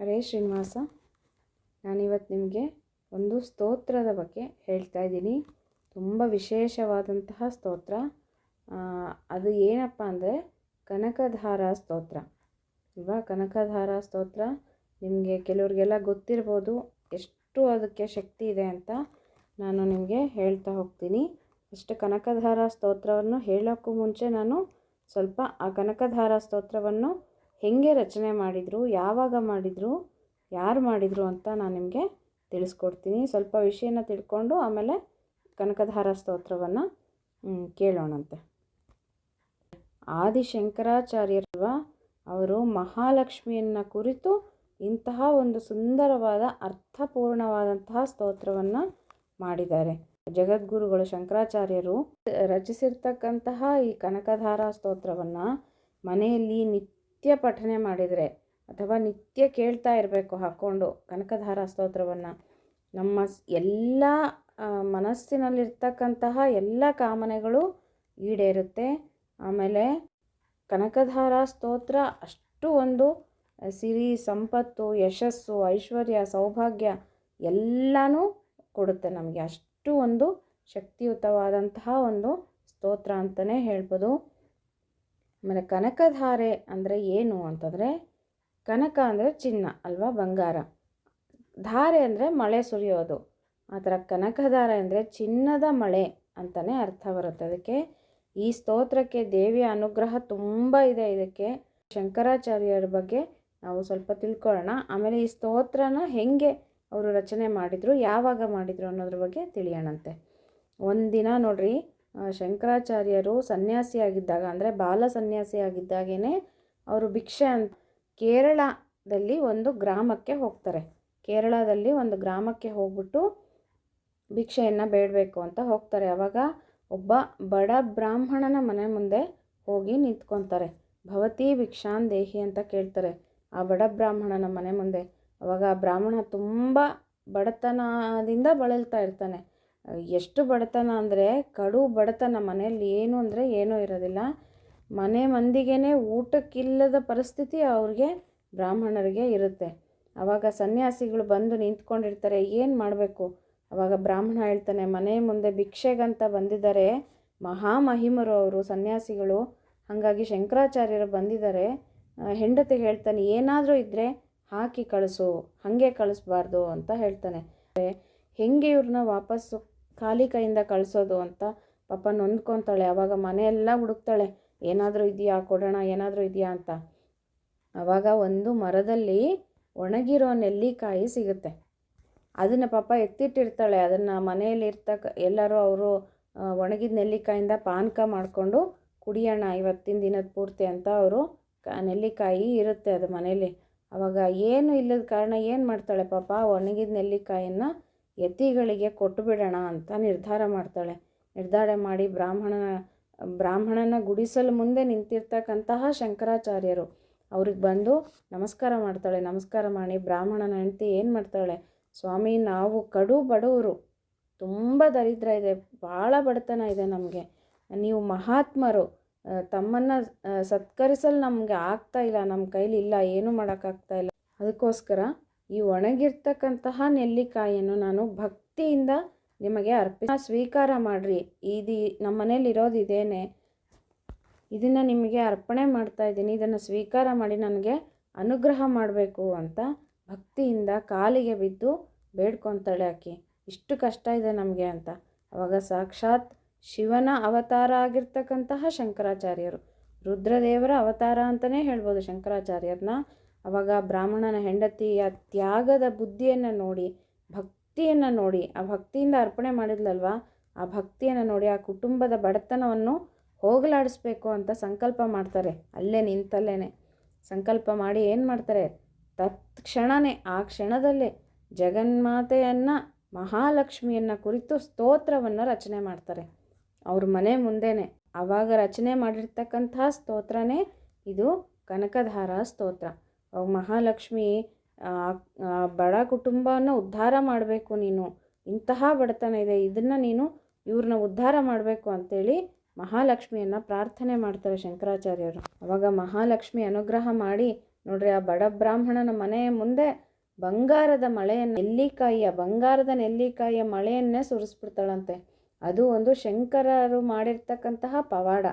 ಹರೇ ಶ್ರೀನಿವಾಸ ನಾನಿವತ್ತು ನಿಮಗೆ ಒಂದು ಸ್ತೋತ್ರದ ಬಗ್ಗೆ ಹೇಳ್ತಾ ಇದ್ದೀನಿ. ತುಂಬ ವಿಶೇಷವಾದಂತಹ ಸ್ತೋತ್ರ. ಅದು ಏನಪ್ಪ ಅಂದರೆ ಕನಕಧಾರ ಸ್ತೋತ್ರ. ಅಲ್ವಾ ಕನಕಧಾರ ಸ್ತೋತ್ರ. ನಿಮಗೆ ಕೆಲವ್ರಿಗೆಲ್ಲ ಗೊತ್ತಿರ್ಬೋದು ಎಷ್ಟು ಅದಕ್ಕೆ ಶಕ್ತಿ ಇದೆ ಅಂತ ನಾನು ನಿಮಗೆ ಹೇಳ್ತಾ ಹೋಗ್ತೀನಿ. ಅಷ್ಟು ಕನಕಧಾರ ಸ್ತೋತ್ರವನ್ನು ಹೇಳೋಕ್ಕೂ ಮುಂಚೆ ನಾನು ಸ್ವಲ್ಪ ಆ ಕನಕಧಾರ ಸ್ತೋತ್ರವನ್ನು ಹೇಗೆ ರಚನೆ ಮಾಡಿದರು, ಯಾವಾಗ ಮಾಡಿದರು, ಯಾರು ಮಾಡಿದರು ಅಂತ ನಾನು ನಿಮಗೆ ತಿಳಿಸ್ಕೊಡ್ತೀನಿ. ಸ್ವಲ್ಪ ವಿಷಯನ ತಿಳ್ಕೊಂಡು ಆಮೇಲೆ ಕನಕಧಾರ ಸ್ತೋತ್ರವನ್ನು ಕೇಳೋಣಂತೆ. ಆದಿಶಂಕರಾಚಾರ್ಯರುವ ಅವರು ಮಹಾಲಕ್ಷ್ಮಿಯನ್ನು ಕುರಿತು ಇಂತಹ ಒಂದು ಸುಂದರವಾದ ಅರ್ಥಪೂರ್ಣವಾದಂತಹ ಸ್ತೋತ್ರವನ್ನು ಮಾಡಿದ್ದಾರೆ. ಜಗದ್ಗುರುಗಳು ಶಂಕರಾಚಾರ್ಯರು ರಚಿಸಿರ್ತಕ್ಕಂತಹ ಈ ಕನಕಧಾರ ಸ್ತೋತ್ರವನ್ನು ಮನೆಯಲ್ಲಿ ನಿತ್ಯ ಪಠನೆ ಮಾಡಿದರೆ ಅಥವಾ ನಿತ್ಯ ಕೇಳ್ತಾ ಇರಬೇಕು ಹಾಕ್ಕೊಂಡು ಕನಕಧಾರ ಸ್ತೋತ್ರವನ್ನು, ನಮ್ಮ ಎಲ್ಲ ಮನಸ್ಸಿನಲ್ಲಿರ್ತಕ್ಕಂತಹ ಎಲ್ಲ ಕಾಮನೆಗಳು ಈಡೇರುತ್ತೆ. ಆಮೇಲೆ ಕನಕಧಾರ ಸ್ತೋತ್ರ ಅಷ್ಟು ಒಂದು ಸಿರಿ, ಸಂಪತ್ತು, ಯಶಸ್ಸು, ಐಶ್ವರ್ಯ, ಸೌಭಾಗ್ಯ ಎಲ್ಲನೂ ಕೊಡುತ್ತೆ ನಮಗೆ. ಅಷ್ಟು ಒಂದು ಶಕ್ತಿಯುತವಾದಂತಹ ಒಂದು ಸ್ತೋತ್ರ ಅಂತಲೇ ಹೇಳ್ಬೋದು. ಆಮೇಲೆ ಕನಕಧಾರೆ ಅಂದರೆ ಏನು ಅಂತಂದರೆ ಕನಕ ಅಂದರೆ ಚಿನ್ನ ಅಲ್ವಾ ಬಂಗಾರ. ಧಾರೆ ಅಂದರೆ ಮಳೆ ಸುರಿಯೋದು. ಆ ಥರ ಕನಕಧಾರೆ ಅಂದರೆ ಚಿನ್ನದ ಮಳೆ ಅಂತಲೇ ಅರ್ಥ ಬರುತ್ತೆ. ಅದಕ್ಕೆ ಈ ಸ್ತೋತ್ರಕ್ಕೆ ದೇವಿಯ ಅನುಗ್ರಹ ತುಂಬ ಇದೆ ಇದಕ್ಕೆ. ಶಂಕರಾಚಾರ್ಯರ ಬಗ್ಗೆ ನಾವು ಸ್ವಲ್ಪ ತಿಳ್ಕೊಳ್ಳೋಣ. ಆಮೇಲೆ ಈ ಸ್ತೋತ್ರನ ಹೆಂಗೆ ಅವರು ರಚನೆ ಮಾಡಿದರು ಯಾವಾಗ ಮಾಡಿದರು ಅನ್ನೋದ್ರ ಬಗ್ಗೆ ತಿಳಿಯೋಣಂತೆ. ಒಂದಿನ ನೋಡ್ರಿ. ಆ, ಶಂಕರಾಚಾರ್ಯರು ಸನ್ಯಾಸಿಯಾಗಿದ್ದಾಗ, ಅಂದರೆ ಬಾಲ ಸನ್ಯಾಸಿಯಾಗಿದ್ದಾಗೇ ಅವರು ಭಿಕ್ಷೆ ಅಂತ ಕೇರಳದಲ್ಲಿ ಒಂದು ಗ್ರಾಮಕ್ಕೆ ಹೋಗ್ತಾರೆ. ಕೇರಳದಲ್ಲಿ ಒಂದು ಗ್ರಾಮಕ್ಕೆ ಹೋಗ್ಬಿಟ್ಟು ಭಿಕ್ಷೆಯನ್ನು ಬೇಡಬೇಕು ಅಂತ ಹೋಗ್ತಾರೆ. ಆವಾಗ ಒಬ್ಬ ಬಡ ಬ್ರಾಹ್ಮಣನ ಮನೆ ಮುಂದೆ ಹೋಗಿ ನಿಂತ್ಕೊತಾರೆ. ಭವತಿ ಭಿಕ್ಷಾನ್ ದೇಹಿ ಅಂತ ಕೇಳ್ತಾರೆ ಆ ಬಡ ಬ್ರಾಹ್ಮಣನ ಮನೆ ಮುಂದೆ. ಅವಾಗ ಆ ಬ್ರಾಹ್ಮಣ ತುಂಬ ಬಡತನದಿಂದ ಬಳಲ್ತಾ ಇರ್ತಾನೆ. ಎಷ್ಟು ಬಡತನ ಅಂದರೆ ಕಡು ಬಡತನ ಮನೆಯಲ್ಲಿ ಏನು ಅಂದರೆ ಏನೂ ಇರೋದಿಲ್ಲ. ಮನೆ ಮಂದಿಗೇ ಊಟಕ್ಕಿಲ್ಲದ ಪರಿಸ್ಥಿತಿ ಅವ್ರಿಗೆ ಬ್ರಾಹ್ಮಣರಿಗೆ ಇರುತ್ತೆ. ಆವಾಗ ಸನ್ಯಾಸಿಗಳು ಬಂದು ನಿಂತ್ಕೊಂಡಿರ್ತಾರೆ, ಏನು ಮಾಡಬೇಕು? ಆವಾಗ ಬ್ರಾಹ್ಮಣ ಹೇಳ್ತಾನೆ, ಮನೆ ಮುಂದೆ ಭಿಕ್ಷೆಗಂತ ಬಂದಿದ್ದಾರೆ. ಮಹಾಮಹಿಮರು ಅವರು, ಸನ್ಯಾಸಿಗಳು. ಹಾಗಾಗಿ ಶಂಕರಾಚಾರ್ಯರು ಬಂದಿದ್ದಾರೆ. ಹೆಂಡತಿ ಹೇಳ್ತಾನೆ, ಏನಾದರೂ ಇದ್ದರೆ ಹಾಕಿ ಕಳಿಸು, ಹಾಗೆ ಕಳಿಸ್ಬಾರ್ದು ಅಂತ ಹೇಳ್ತಾನೆ. ಹೆಂಗೆ ಇವ್ರನ್ನ ವಾಪಸ್ಸು ಖಾಲಿ ಕೈಯಿಂದ ಕಳಿಸೋದು ಅಂತ ಪಾಪ ನೊಂದ್ಕೊತಾಳೆ ಆವಾಗ ಮನೆಯೆಲ್ಲ ಹುಡುಕ್ತಾಳೆ, ಏನಾದರೂ ಇದೆಯಾ ಕೊಡೋಣ, ಏನಾದರೂ ಇದೆಯಾ ಅಂತ. ಆವಾಗ ಒಂದು ಮರದಲ್ಲಿ ಒಣಗಿರೋ ನೆಲ್ಲಿಕಾಯಿ ಸಿಗುತ್ತೆ. ಅದನ್ನು ಪಾಪ ಎತ್ತಿಟ್ಟಿರ್ತಾಳೆ, ಅದನ್ನು ಮನೆಯಲ್ಲಿ ಇರ್ತಕ್ಕ, ಎಲ್ಲರೂ ಅವರು ಒಣಗಿದ ನೆಲ್ಲಿಕಾಯಿಂದ ಪಾನಕ ಮಾಡಿಕೊಂಡು ಕುಡಿಯೋಣ ಇವತ್ತಿನ ದಿನದ ಪೂರ್ತಿ ಅಂತ ಅವರು ನೆಲ್ಲಿಕಾಯಿ ಇರುತ್ತೆ ಅದು ಮನೇಲಿ ಆವಾಗ ಏನು ಇಲ್ಲದ ಕಾರಣ ಏನು ಮಾಡ್ತಾಳೆ ಪಾಪ, ಒಣಗಿದ ನೆಲ್ಲಿಕಾಯನ್ನು ಯತಿಗಳಿಗೆ ಕೊಟ್ಟು ಬಿಡೋಣ ಅಂತ ನಿರ್ಧಾರ ಮಾಡ್ತಾಳೆ. ನಿರ್ಧಾರ ಮಾಡಿ ಬ್ರಾಹ್ಮಣನ ಬ್ರಾಹ್ಮಣನ ಗುಡಿಸಲು ಮುಂದೆ ನಿಂತಿರ್ತಕ್ಕಂತಹ ಶಂಕರಾಚಾರ್ಯರು ಅವ್ರಿಗೆ ಬಂದು ನಮಸ್ಕಾರ ಮಾಡ್ತಾಳೆ. ನಮಸ್ಕಾರ ಮಾಡಿ ಬ್ರಾಹ್ಮಣನ ಹೆಂಡತಿ ಏನು ಮಾಡ್ತಾಳೆ? ಸ್ವಾಮಿ, ನಾವು ಕಡು ಬಡವರು. ತುಂಬ ದರಿದ್ರ ಇದೆ. ಭಾಳ ಬಡತನ ಇದೆ ನಮಗೆ. ನೀವು ಮಹಾತ್ಮರು. ತಮ್ಮನ್ನು ಸತ್ಕರಿಸಲು ನಮಗೆ ಆಗ್ತಾ ಇಲ್ಲ. ನಮ್ಮ ಕೈಲಿ ಇಲ್ಲ. ಏನೂ ಮಾಡೋಕ್ಕಾಗ್ತಾ ಇಲ್ಲ. ಅದಕ್ಕೋಸ್ಕರ ಈ ಒಣಗಿರ್ತಕ್ಕಂತಹ ನೆಲ್ಲಿಕಾಯಿಯನ್ನು ನಾನು ಭಕ್ತಿಯಿಂದ ನಿಮಗೆ ಅರ್ಪಿ ಸ್ವೀಕಾರ ಮಾಡಿರಿ. ಇದು ನಮ್ಮ ಮನೇಲಿ ಇರೋದಿದೇನೆ ಇದನ್ನು ನಿಮಗೆ ಅರ್ಪಣೆ ಮಾಡ್ತಾ ಇದ್ದೀನಿ. ಇದನ್ನು ಸ್ವೀಕಾರ ಮಾಡಿ ನನಗೆ ಅನುಗ್ರಹ ಮಾಡಬೇಕು ಅಂತ ಭಕ್ತಿಯಿಂದ ಕಾಲಿಗೆ ಬಿದ್ದು ಬೇಡ್ಕೊತಾಳೆ ಆಕೆ. ಇಷ್ಟು ಕಷ್ಟ ಇದೆ ನಮಗೆ ಅಂತ. ಅವಾಗ ಸಾಕ್ಷಾತ್ ಶಿವನ ಅವತಾರ ಆಗಿರ್ತಕ್ಕಂತಹ ಶಂಕರಾಚಾರ್ಯರು. ರುದ್ರದೇವರ ಅವತಾರ ಅಂತಲೇ ಹೇಳ್ಬೋದು ಶಂಕರಾಚಾರ್ಯರನ್ನ. ಅವಾಗ ಬ್ರಾಹ್ಮಣನ ಹೆಂಡತಿಯ ತ್ಯಾಗದ ಬುದ್ಧಿಯನ್ನು ನೋಡಿ, ಭಕ್ತಿಯನ್ನು ನೋಡಿ, ಆ ಭಕ್ತಿಯಿಂದ ಅರ್ಪಣೆ ಮಾಡಿದ್ಲಲ್ವಾ? ಆ ಭಕ್ತಿಯನ್ನು ನೋಡಿ ಆ ಕುಟುಂಬದ ಬಡತನವನ್ನು ಹೋಗಲಾಡಿಸ್ಬೇಕು ಅಂತ ಸಂಕಲ್ಪ ಮಾಡ್ತಾರೆ. ಅಲ್ಲೇ ನಿಂತಲ್ಲೇ ಸಂಕಲ್ಪ ಮಾಡಿ ಏನು ಮಾಡ್ತಾರೆ? ತತ್ಕ್ಷಣವೇ ಆ ಕ್ಷಣದಲ್ಲೇ ಜಗನ್ಮಾತೆಯನ್ನು, ಮಹಾಲಕ್ಷ್ಮಿಯನ್ನು ಕುರಿತು ಸ್ತೋತ್ರವನ್ನು ರಚನೆ ಮಾಡ್ತಾರೆ. ಅವ್ರ ಮನೆ ಮುಂದೆನೇ. ಆವಾಗ ರಚನೆ ಮಾಡಿರ್ತಕ್ಕಂಥ ಸ್ತೋತ್ರನೇ ಇದು ಕನಕಧಾರ ಸ್ತೋತ್ರ. ಮಹಾಲಕ್ಷ್ಮಿ ಬಡ ಕುಟುಂಬವನ್ನು ಉದ್ಧಾರ ಮಾಡಬೇಕು ನೀನು. ಇಂತಹ ಬಡತನ ಇದೆ. ಇದನ್ನು ನೀನು ಇವ್ರನ್ನ ಉದ್ಧಾರ ಮಾಡಬೇಕು ಅಂಥೇಳಿ ಮಹಾಲಕ್ಷ್ಮಿಯನ್ನು ಪ್ರಾರ್ಥನೆ ಮಾಡ್ತಾರೆ ಶಂಕರಾಚಾರ್ಯರು. ಅವಾಗ ಮಹಾಲಕ್ಷ್ಮಿ ಅನುಗ್ರಹ ಮಾಡಿ, ನೋಡ್ರಿ ಆ ಬಡ ಬ್ರಾಹ್ಮಣನ ಮನೆಯ ಮುಂದೆ ಬಂಗಾರದ ಮಳೆಯನ್ನು, ನೆಲ್ಲಿಕಾಯಿಯ, ಬಂಗಾರದ ನೆಲ್ಲಿಕಾಯಿಯ ಮಳೆಯನ್ನೇ ಸುರಿಸ್ಬಿಡ್ತಾಳಂತೆ. ಅದು ಒಂದು ಶಂಕರರು ಮಾಡಿರ್ತಕ್ಕಂತಹ ಪವಾಡ.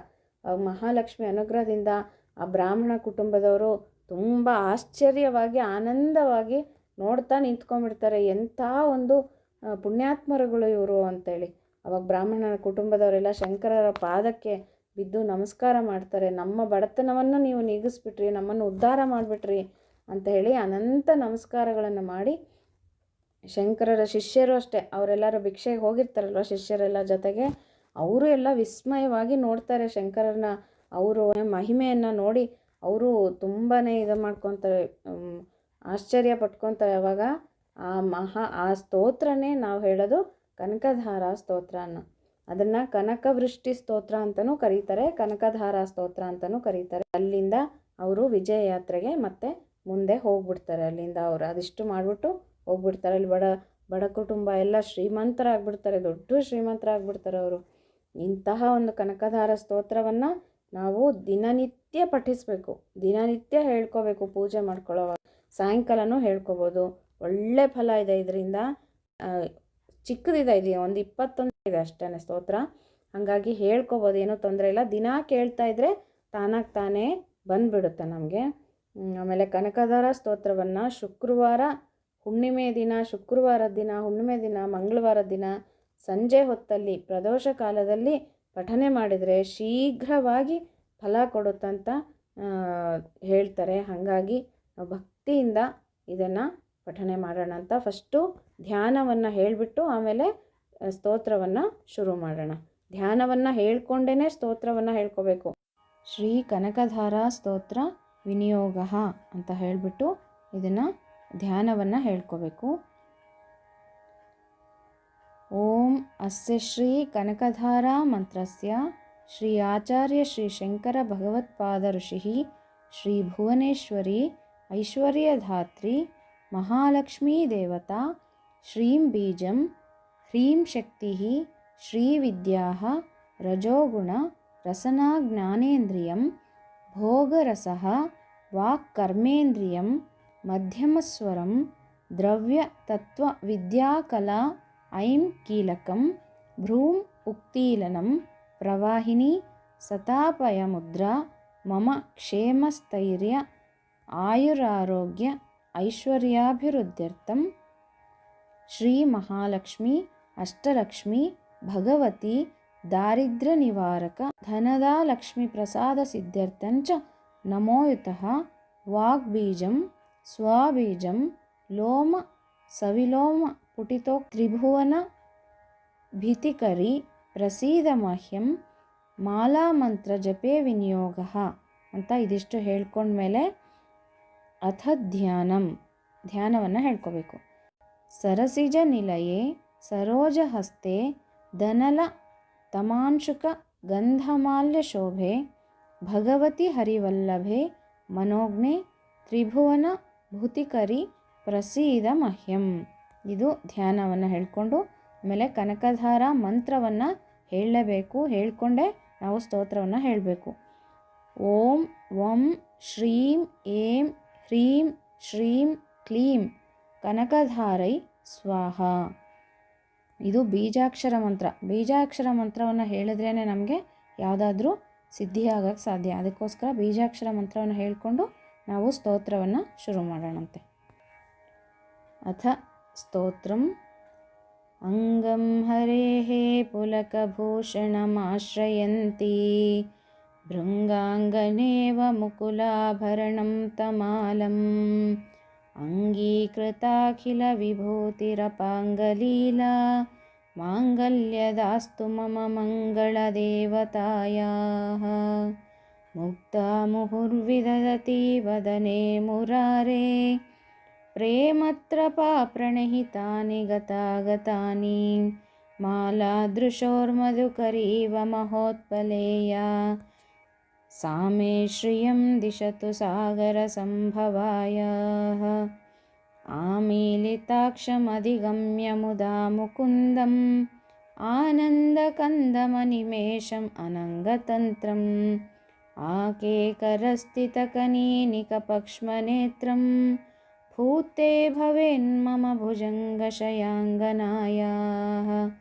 ಮಹಾಲಕ್ಷ್ಮಿ ಅನುಗ್ರಹದಿಂದ ಆ ಬ್ರಾಹ್ಮಣ ಕುಟುಂಬದವರು ತುಂಬ ಆಶ್ಚರ್ಯವಾಗಿ, ಆನಂದವಾಗಿ ನೋಡ್ತಾ ನಿಂತ್ಕೊಂಡ್ಬಿಡ್ತಾರೆ. ಎಂಥ ಒಂದು ಪುಣ್ಯಾತ್ಮರುಗಳು ಇವರು ಅಂತೇಳಿ. ಅವಾಗ ಬ್ರಾಹ್ಮಣರ ಕುಟುಂಬದವರೆಲ್ಲ ಶಂಕರರ ಪಾದಕ್ಕೆ ಬಿದ್ದು ನಮಸ್ಕಾರ ಮಾಡ್ತಾರೆ. ನಮ್ಮ ಬಡತನವನ್ನು ನೀವು ನೀಗಿಸ್ಬಿಟ್ರಿ, ನಮ್ಮನ್ನು ಉದ್ಧಾರ ಮಾಡಿಬಿಟ್ರಿ ಅಂತ ಹೇಳಿ ಅನಂತ ನಮಸ್ಕಾರಗಳನ್ನು ಮಾಡಿ ಶಂಕರರ ಶಿಷ್ಯರು ಅಷ್ಟೇ, ಅವರೆಲ್ಲರೂ ಭಿಕ್ಷೆಗೆ ಹೋಗಿರ್ತಾರಲ್ವ ಶಿಷ್ಯರೆಲ್ಲ ಜೊತೆಗೆ. ಅವರು ಎಲ್ಲ ವಿಸ್ಮಯವಾಗಿ ನೋಡ್ತಾರೆ ಶಂಕರನ, ಅವರು ಮಹಿಮೆಯನ್ನು ನೋಡಿ. ಅವರು ತುಂಬಾ ಇದು ಮಾಡ್ಕೊತಾರೆ ಆಶ್ಚರ್ಯ ಪಟ್ಕೊತಾರೆ ಅವಾಗ. ಆ ಮಹಾ, ಆ ಸ್ತೋತ್ರನೇ ನಾವು ಹೇಳೋದು ಕನಕಧಾರ ಸ್ತೋತ್ರ ಅನ್ನೋ. ಅದನ್ನು ಕನಕವೃಷ್ಟಿ ಸ್ತೋತ್ರ ಅಂತಲೂ ಕರೀತಾರೆ, ಕನಕಧಾರ ಸ್ತೋತ್ರ ಅಂತಲೂ ಕರೀತಾರೆ. ಅಲ್ಲಿಂದ ಅವರು ವಿಜಯ ಯಾತ್ರೆಗೆ ಮತ್ತೆ ಮುಂದೆ ಹೋಗ್ಬಿಡ್ತಾರೆ. ಅಲ್ಲಿಂದ ಅವರು ಅದಿಷ್ಟು ಮಾಡಿಬಿಟ್ಟು ಹೋಗ್ಬಿಡ್ತಾರೆ. ಅಲ್ಲಿ ಬಡ ಬಡ ಕುಟುಂಬ ಎಲ್ಲ ಶ್ರೀಮಂತರಾಗ್ಬಿಡ್ತಾರೆ, ದೊಡ್ಡ ಶ್ರೀಮಂತರಾಗ್ಬಿಡ್ತಾರೆ ಅವರು. ಇಂತಹ ಒಂದು ಕನಕಧಾರ ಸ್ತೋತ್ರವನ್ನು ನಾವು ದಿನನಿತ್ಯ ಪಠಿಸಬೇಕು, ದಿನನಿತ್ಯ ಹೇಳ್ಕೋಬೇಕು, ಪೂಜೆ ಮಾಡ್ಕೊಳ್ಳೋವಾಗ. ಸಾಯಂಕಾಲನೂ ಹೇಳ್ಕೊಬೋದು. ಒಳ್ಳೆ ಫಲ ಇದೆ ಇದರಿಂದ ಚಿಕ್ಕದಿದೆ ಇದು, ಒಂದು ಇಪ್ಪತ್ತೊಂದು ಇದೆ ಅಷ್ಟೇ ಸ್ತೋತ್ರ. ಹಾಗಾಗಿ ಹೇಳ್ಕೊಬೋದು, ಏನೂ ತೊಂದರೆ ಇಲ್ಲ. ದಿನ ಕೇಳ್ತಾ ಇದ್ದರೆ ತಾನಾಗಿ ತಾನೇ ಬಂದುಬಿಡುತ್ತೆ ನಮಗೆ. ಆಮೇಲೆ ಕನಕಧಾರ ಸ್ತೋತ್ರವನ್ನು ಶುಕ್ರವಾರ, ಹುಣ್ಣಿಮೆ ದಿನ ಶುಕ್ರವಾರದ ದಿನ, ಹುಣ್ಣಿಮೆ ದಿನ ಮಂಗಳವಾರದ ದಿನ, ಸಂಜೆ ಹೊತ್ತಲ್ಲಿ, ಪ್ರದೋಷ ಕಾಲದಲ್ಲಿ ಪಠನೆ ಮಾಡಿದರೆ ಶೀಘ್ರವಾಗಿ ಫಲ ಕೊಡುತ್ತಂತ ಹೇಳ್ತಾರೆ. ಹಾಗಾಗಿ ಭಕ್ತಿಯಿಂದ ಇದನ್ನು ಪಠನೆ ಮಾಡೋಣ ಅಂತ ಫಸ್ಟು ಧ್ಯಾನವನ್ನು ಹೇಳಿಬಿಟ್ಟು ಆಮೇಲೆ ಸ್ತೋತ್ರವನ್ನು ಶುರು ಮಾಡೋಣ. ಧ್ಯಾನವನ್ನು ಹೇಳ್ಕೊಂಡೇ ಸ್ತೋತ್ರವನ್ನು ಹೇಳ್ಕೋಬೇಕು. ಶ್ರೀ ಕನಕಧಾರ ಸ್ತೋತ್ರ ವಿನಿಯೋಗ ಅಂತ ಹೇಳಿಬಿಟ್ಟು ಇದನ್ನು ಧ್ಯಾನವನ್ನು ಹೇಳ್ಕೋಬೇಕು. ॐ अस्य श्रीकनकधारामन्त्रस्य श्रीआचार्य श्रीशङ्करभगवत्पादऋषिः श्रीभुवनेश्वरी ऐश्वर्यधात्री महालक्ष्मीदेवता श्रीं बीजं ह्रीं शक्तिः श्रीविद्याः रजोगुणरसनाज्ञानेन्द्रियं भोगरसः वाक्कर्मेन्द्रियं मध्यमस्वरं द्रव्यतत्त्वविद्याकला ఐం కీలకం భ్రూం ఉక్తీలనం ప్రవాహిని సతాపయముద్ర మమ క్షేమస్థైర్య ఆయురారోగ్య ఐశ్వర్యాభివృద్ధ్యర్థం శ్రీ మహాలక్ష్మి అష్టలక్ష్మి భగవతి దారిద్ర నివారక ధనదా లక్ష్మి ప్రసాద సిద్ధ్యర్థంచ నమోయుత వాగ్బీజం స్వాబీజం లోమ సవిలోమ ನಿವಾರಕ ಧನದ ಲಕ್ಷ್ಮಿ ಪ್ರಸಾದ ಸಿದ್ಧ್ಯರ್ಥಂಚ ನಮೋಯುತಃ ವಾಗ್ಬೀಜಂ ಸ್ವಬೀಜಂ ಲೋಮ ಸವಿಲೋಮ ಪುಟಿತೋ ತ್ರಿಭುವನ ಭೀತಿಕರಿ ಪ್ರಸೀದ ಮಹ್ಯಂ ಮಾಲಾಮಂತ್ರ ಜಪೇ ವಿನಿಯೋಗ ಅಂತ ಇದಿಷ್ಟು ಹೇಳ್ಕೊಂಡ್ಮೇಲೆ ಅಥ ಧ್ಯಾನಂ ಧ್ಯಾನವನ್ನು ಹೇಳ್ಕೋಬೇಕು ಸರಸಿಜ ನಿಲಯೇ ಸರೋಜಹಸ್ತೆ ದನಲ ತಮಾಂಶುಕ ಗಂಧಮಾಲ್ಯ ಶೋಭೆ ಭಗವತಿ ಹರಿವಲ್ಲಭೆ ಮನೋಜ್ಞೆ ತ್ರಿಭುವನ ಭೂತಿಕರಿ ಪ್ರಸೀದ ಮಹ್ಯಂ ಇದು ಧ್ಯಾನವನ್ನು ಹೇಳಿಕೊಂಡು ಆಮೇಲೆ ಕನಕಧಾರ ಮಂತ್ರವನ್ನು ಹೇಳಲೇಬೇಕು ಹೇಳಿಕೊಂಡೇ ನಾವು ಸ್ತೋತ್ರವನ್ನು ಹೇಳಬೇಕು. ಓಂ ವಂ ಶ್ರೀಂ ಏಂ ಹ್ರೀಂ ಶ್ರೀಂ ಕ್ಲೀಂ ಕನಕಧಾರೈ ಸ್ವಾಹ. ಇದು ಬೀಜಾಕ್ಷರ ಮಂತ್ರ. ಬೀಜಾಕ್ಷರ ಮಂತ್ರವನ್ನು ಹೇಳಿದ್ರೇ ನಮಗೆ ಯಾವುದಾದ್ರೂ ಸಿದ್ಧಿ ಆಗಕ್ಕೆ ಸಾಧ್ಯ. ಅದಕ್ಕೋಸ್ಕರ ಬೀಜಾಕ್ಷರ ಮಂತ್ರವನ್ನು ಹೇಳಿಕೊಂಡು ನಾವು ಸ್ತೋತ್ರವನ್ನು ಶುರು ಮಾಡೋಣಂತೆ. ಅಥ स्तोत्रम्। अङ्गं हरेः पुलकभूषणमाश्रयन्ती। भृङ्गाङ्गनेव मुकुलाभरणं तमालम्। अङ्गीकृताखिलविभूतिरपाङ्गलीला। माङ्गल्यदास्तु मम मङ्गलदेवतायाः। मुग्धा मुहुर्विदधति वदने मुरारे। प्रेमत्रपा प्रणहितानि गतागतानि। मालादृशोर्मधुकरीव महोत्पलेया। सा मे श्रियं दिशतु सागरसम्भवायाः। आमीलिताक्षमधिगम्य मुदा मुकुन्दम्। आनन्दकन्दमनिमेषम् अनङ्गतन्त्रं आकेकरस्थितकनीनिकपक्ष्मनेत्रं भूते भवेन्मम भुजङ्गशयाङ्गनायाः।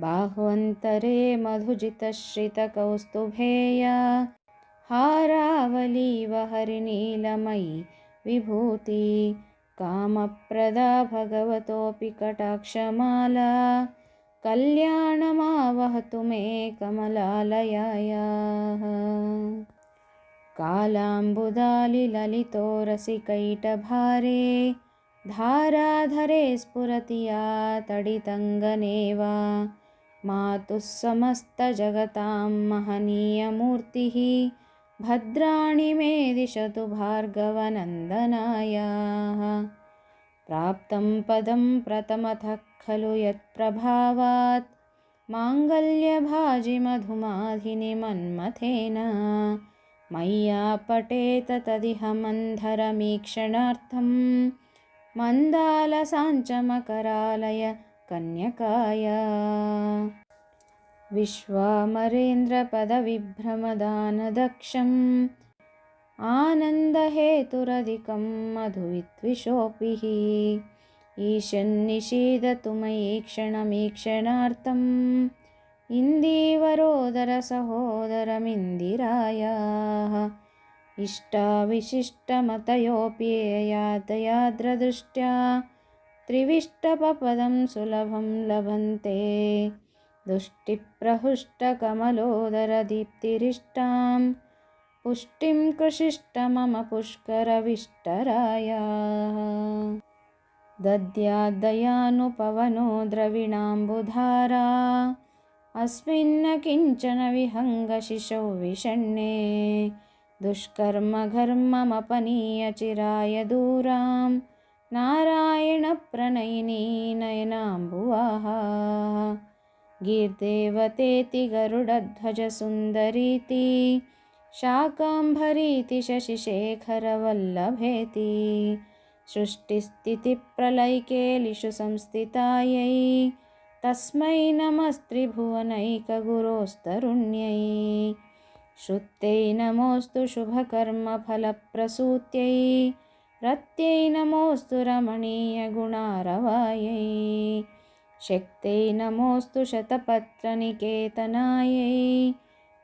बाह्वन्तरे मधुजितश्रितकौस्तुभेया। हारावलीव हरिनीलमयि विभूति। कामप्रदा भगवतोऽपि कटाक्षमाला। कल्याणमावहतु मे कमलालयायाः कालाम्बुदालिललितो रसिकैटभारे धाराधरे स्फुरति या तडितङ्गने वा मातुः समस्तजगतां महनीयमूर्तिः भद्राणि मे दिशतु भार्गवनन्दनायाः। प्राप्तं पदं प्रथमतः खलु यत्प्रभावात्। माङ्गल्यभाजिमधुमाधिनि मन्मथेन मय्या पटेत तदिह मन्धरमीक्षणार्थं मन्दालसाञ्चमकरालय कन्यकाया। विश्वामरेन्द्रपदविभ्रमदानदक्षम् आनन्दहेतुरधिकं मधुविद्विषोऽपिः ईशन्निषीदतु मयि क्षणमीक्षणार्थम् इन्दीवरोदरसहोदरमिन्दिरायाः इष्टाविशिष्टमतयोऽपि यादयाद्रदृष्ट्या त्रिविष्टपपदं सुलभं लभन्ते। दुष्टिप्रहृष्टकमलोदरदीप्तिरिष्टां पुष्टिं कृषिष्ट मम पुष्करविष्टरायाः। दद्याद्दयानुपवनो द्रविणाम्बुधारा अस्मिन्न किञ्चन विहङ्गशिशौ विषण्णे। दुष्कर्मघर्ममपनीयचिराय दूरां नारायणप्रणयिनी नयनाम्बुवाः। गीर्देवतेति गरुडध्वजसुन्दरीति। शाकाम्भरीति शशिशेखरवल्लभेति। सृष्टिस्थितिप्रलयकेलिषु संस्थितायै तस्मै नमस्त्रिभुवनैकगुरोस्तरुण्यै श्रुत्यै नमोऽस्तु शुभकर्मफलप्रसूत्यै रत्यै नमोऽस्तु रमणीयगुणारवायै शक्त्यै नमोऽस्तु शतपत्रनिकेतनायै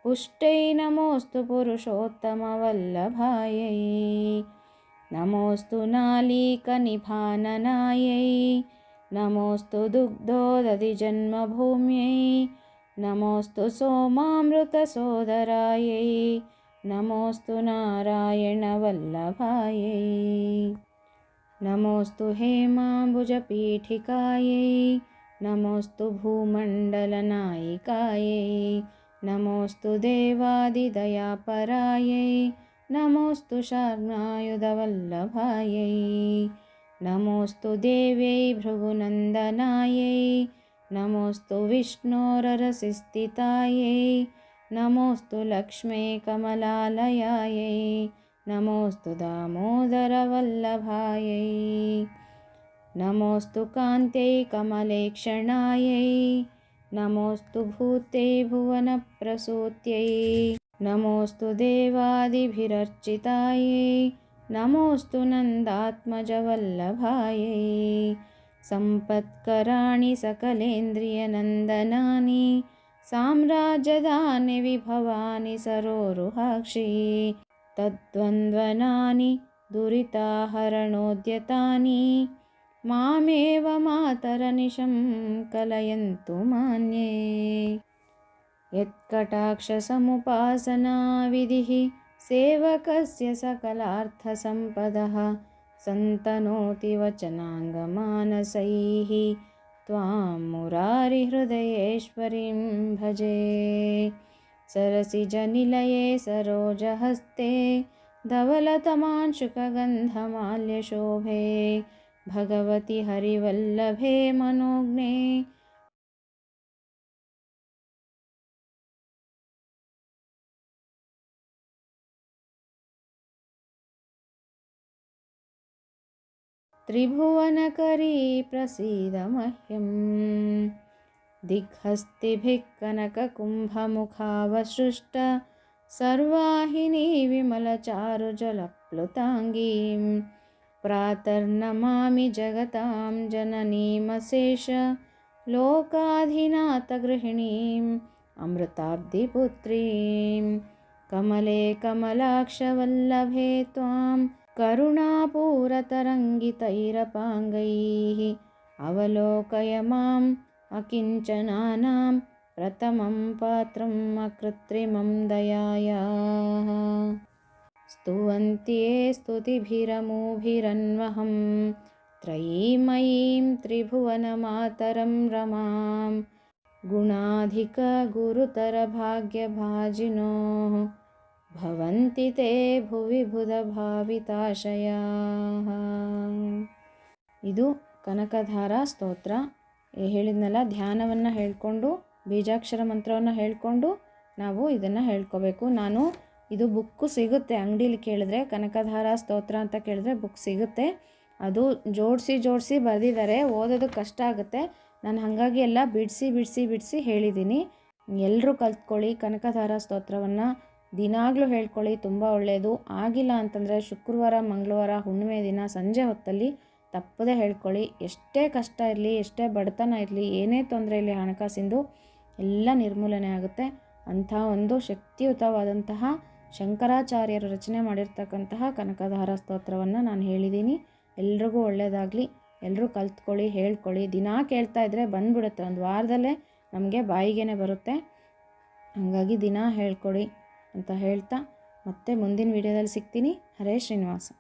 पुष्ट्यै नमोऽस्तु पुरुषोत्तमवल्लभायै नमोऽस्तु नालीकनिभाननायै नमोऽस्तु दुग्धोदधिजन्मभूम्यै नमोऽस्तु सोमामृतसोदरायै नमोऽस्तु नारायणवल्लभायै नमोऽस्तु हेमाम्बुजपीठिकायै नमोऽस्तु भूमण्डलनायिकायै नमोऽस्तु देवादिदयापरायै नमोऽस्तु शार्ङ्गायुधवल्लभायै नमोऽस्तु देव्यै भृगुनन्दनायै नमोऽस्तु विष्णोररसिस्थितायै नमोऽस्तु लक्ष्मे कमलालयायै नमोऽस्तु दामोदरवल्लभायै नमोऽस्तु कान्त्यै कमलेक्षणायै नमोऽस्तु भूत्यै भुवनप्रसूत्यै नमोऽस्तु देवादिभिरर्चितायै नमोऽस्तु नन्दात्मजवल्लभायै। सम्पत्कराणि सकलेन्द्रियनन्दनानि साम्राज्यदानि विभवानि सरोरुहाक्षी तद्वन्द्वनानि दुरिताहरणोद्यतानि मामेव मातरनिशं कलयन्तु मान्ये। यत्कटाक्षसमुपासनाविधिः सेवकस्य सकलार्थसम्पदः सन्तनोति वचनाङ्गमानसैः त्वां मुरारिहृदयेश्वरीं भजे। सरसिजनिलये सरोजहस्ते धवलतमांशुकगन्धमाल्यशोभे भगवति हरिवल्लभे मनोज्ञे त्रिभुवनकरी प्रसीद मह्यं दिग्हस्तिभिः कनककुम्भमुखावसृष्ट सर्वाहिनी विमलचारुजलप्लुताङ्गीं प्रातर्नमामि जगतां जननीमशेष लोकाधिनाथगृहिणीम् अमृताब्धिपुत्रीं कमले कमलाक्षवल्लभे त्वां करुणापूरतरङ्गितैरपाङ्गैः अवलोकय माम् अकिञ्चनानां प्रथमं पात्रम् अकृत्रिमं दयायाः। स्तुवन्त्ये स्तुतिभिरमूभिरन्वहं त्रयीमयीं त्रिभुवनमातरं रमां गुणाधिकगुरुतरभाग्यभाजिनोः भवन्ति ते भुवि ಬುಧಭಾವಿತಾಶಯಾಃ ಇದು ಕನಕಧಾರ ಸ್ತೋತ್ರ ಹೇಳಿದ್ನಲ್ಲ ಧ್ಯಾನವನ್ನು ಹೇಳಿಕೊಂಡು ಬೀಜಾಕ್ಷರ ಮಂತ್ರವನ್ನು ಹೇಳಿಕೊಂಡು ನಾವು ಇದನ್ನು ಹೇಳ್ಕೋಬೇಕು ನಾನು ಇದು ಬುಕ್ಕು ಸಿಗುತ್ತೆ ಅಂಗಡೀಲಿ ಕೇಳಿದ್ರೆ ಕನಕಧಾರ ಸ್ತೋತ್ರ ಅಂತ ಕೇಳಿದ್ರೆ ಬುಕ್ ಸಿಗುತ್ತೆ ಅದು ಜೋಡಿಸಿ ಜೋಡಿಸಿ ಬರೆದಿದ್ದಾರೆ ಓದೋದು ಕಷ್ಟ ಆಗುತ್ತೆ ನಾನು ಹಾಗಾಗಿ ಎಲ್ಲ ಬಿಡಿಸಿ ಬಿಡಿಸಿ ಬಿಡಿಸಿ ಹೇಳಿದ್ದೀನಿ ಎಲ್ಲರೂ ಕಲ್ತ್ಕೊಳ್ಳಿ ಕನಕಧಾರ ಸ್ತೋತ್ರವನ್ನು ದಿನಾಗಲೂ ಹೇಳ್ಕೊಳ್ಳಿ, ತುಂಬ ಒಳ್ಳೆಯದು. ಆಗಿಲ್ಲ ಅಂತಂದರೆ ಶುಕ್ರವಾರ, ಮಂಗಳವಾರ, ಹುಣ್ಣಿಮೆ ದಿನ ಸಂಜೆ ಹೊತ್ತಲ್ಲಿ ತಪ್ಪದೇ ಹೇಳ್ಕೊಳ್ಳಿ. ಎಷ್ಟೇ ಕಷ್ಟ ಇರಲಿ, ಎಷ್ಟೇ ಬಡತನ ಇರಲಿ, ಏನೇ ತೊಂದರೆ ಇರಲಿ, ಹಣಕಾಸಿಂದು ಎಲ್ಲ ನಿರ್ಮೂಲನೆ ಆಗುತ್ತೆ. ಅಂಥ ಒಂದು ಶಕ್ತಿಯುತವಾದಂತಹ ಶಂಕರಾಚಾರ್ಯರು ರಚನೆ ಮಾಡಿರ್ತಕ್ಕಂತಹ ಕನಕಧಾರ ಸ್ತೋತ್ರವನ್ನು ನಾನು ಹೇಳಿದ್ದೀನಿ. ಎಲ್ರಿಗೂ ಒಳ್ಳೆಯದಾಗಲಿ. ಎಲ್ಲರೂ ಕಲ್ತ್ಕೊಳ್ಳಿ, ಹೇಳ್ಕೊಳ್ಳಿ. ದಿನಾ ಕೇಳ್ತಾ ಇದ್ದರೆ ಬಂದುಬಿಡುತ್ತೆ. ಒಂದು ವಾರದಲ್ಲೇ ನಮಗೆ ಬಾಯಿಗೆ ಬರುತ್ತೆ. ಹಾಗಾಗಿ ದಿನ ಹೇಳ್ಕೊಡಿ. ಅಂತ ಹೇಳ್ತಾ ಮತ್ತೆ ಮುಂದಿನ ವಿಡಿಯೋದಲ್ಲಿ ಸಿಗ್ತೀನಿ. ಹರೇ ಶ್ರೀನಿವಾಸ.